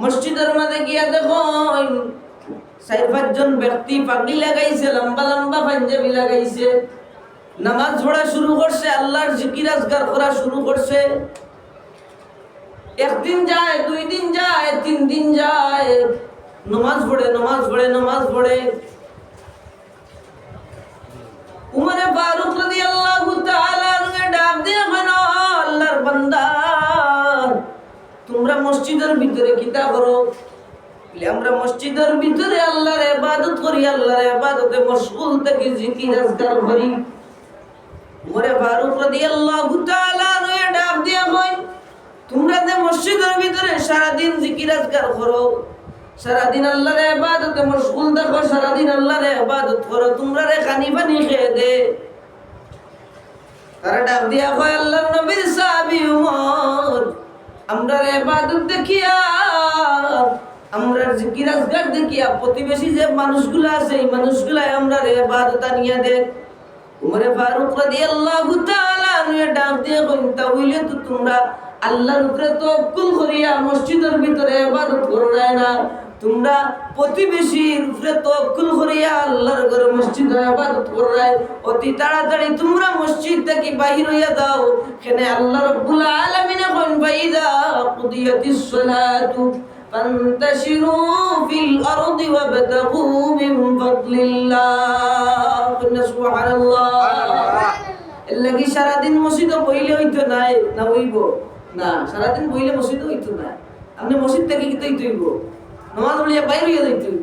মসজিদের মাঝে গিয়া দেখো চার পাঁচজন ব্যক্তি পাগলি লাগাইছে, লম্বা লম্বা পাঞ্জাবি লাগাইছে। নামাজ পড়া শুরু করছে, আল্লাহর জিকির আজগার করা শুরু করছে। একদিন যায়, দুই দিন যায়, তিন দিন যায়। নমাজ পড়ে নমাজ পড়ে নমাজ পড়ে। তোমরা মসজিদের ভিতরে কিতা করো? আমরা মসজিদের ভিতরে আল্লাহর ইবাদত করি, আল্লাহর ইবাদতে মশগুল থাকি জিকির আজকার করি। উমরে ফারুক রাদিয়াল্লাহু তাআলা কে ডাক দিয়ে কয়, তোমরা যে মসজিদের ভিতরে সারাদিন জিকির আজকার করো, সারাদিন আল্লাহর ইবাদতে মশগুল দেখো, সারাদিন আল্লাহর ইবাদত করো, তোমরা রে খানি পানি খেয়ে দে। তারা ডাক দিয়া কয়, আল্লাহর নবীর সাহাবী উমর আমরা রে ইবাদত দেখিয়া, আমরা জিকির আজকার দেখিয়া প্রতিবেশী যে মানুষগুলো আছে, এই মানুষগুলাই আমরা রে বাদতা নিয়ে দেখ। উমরে ফারুক রাদিয়াল্লাহু তাআলা নিয়ে ডাক দিয়ে কইন, তাহলে তো তোমরা আল্লাহর উপরে কুল করিয়া মসজিদের ভিতরে ইবাদত করো না? তোমরা প্রতিবেশীর উপরে তাওয়াক্কুল করিয়া আল্লাহর ঘরে মসজিদে ইবাদত করো অতি তাড়াতাড়ি তোমরা মসজিদ থেকে বাহির হইয়া দাও কেনে আল্লাহ রাব্বুল আলামিন কোন বাইদা কুদিয়াতিস সালাতু فانتشروا في الأرض وابتغوا من فضل الله قلنا سبحان الله এলাকি সারাদিন মসজিদে বইলে হইতো নাই না হইব না সারাদিন বইলে মসজিদে হইতো না আপনি মসজিদ থেকে কি হইতো হইব নমাজ পড়িয়া বাইরে হইয়া যাইতো